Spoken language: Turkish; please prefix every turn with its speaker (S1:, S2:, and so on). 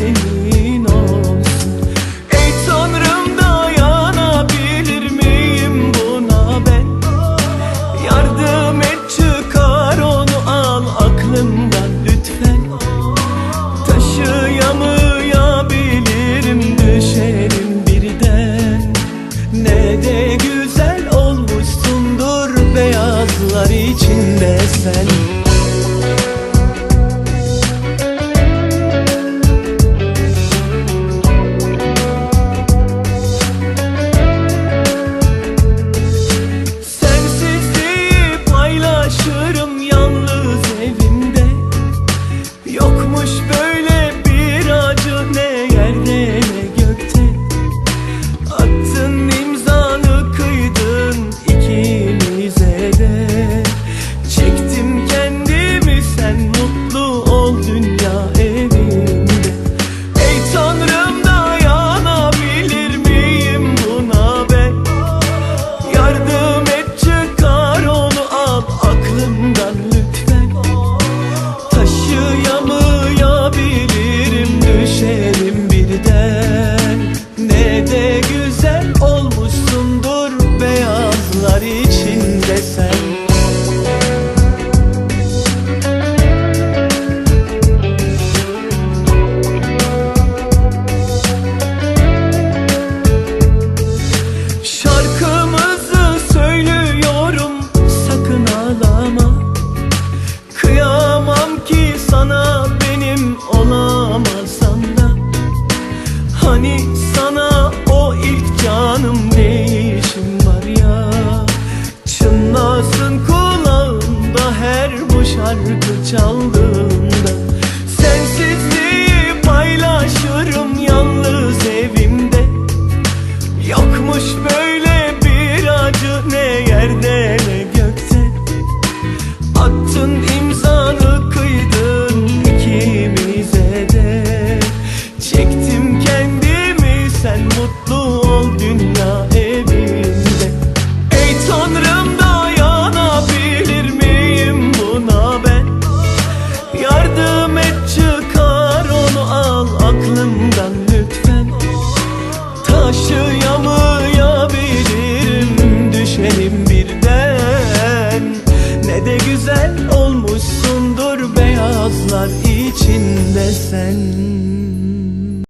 S1: senin olsun. Ey Tanrım dayanabilir miyim buna ben? Yardım et çıkar onu al aklımdan lütfen. Taşıyamayabilirim düşerim birden. Ne de güzel olmuşsundur beyazlar içinde sen. Hani sana o ilk canım ne işim var ya? Çınlasın kulağımda her bu şarkı çaldığında De güzel olmuşsundur beyazlar içinde sen.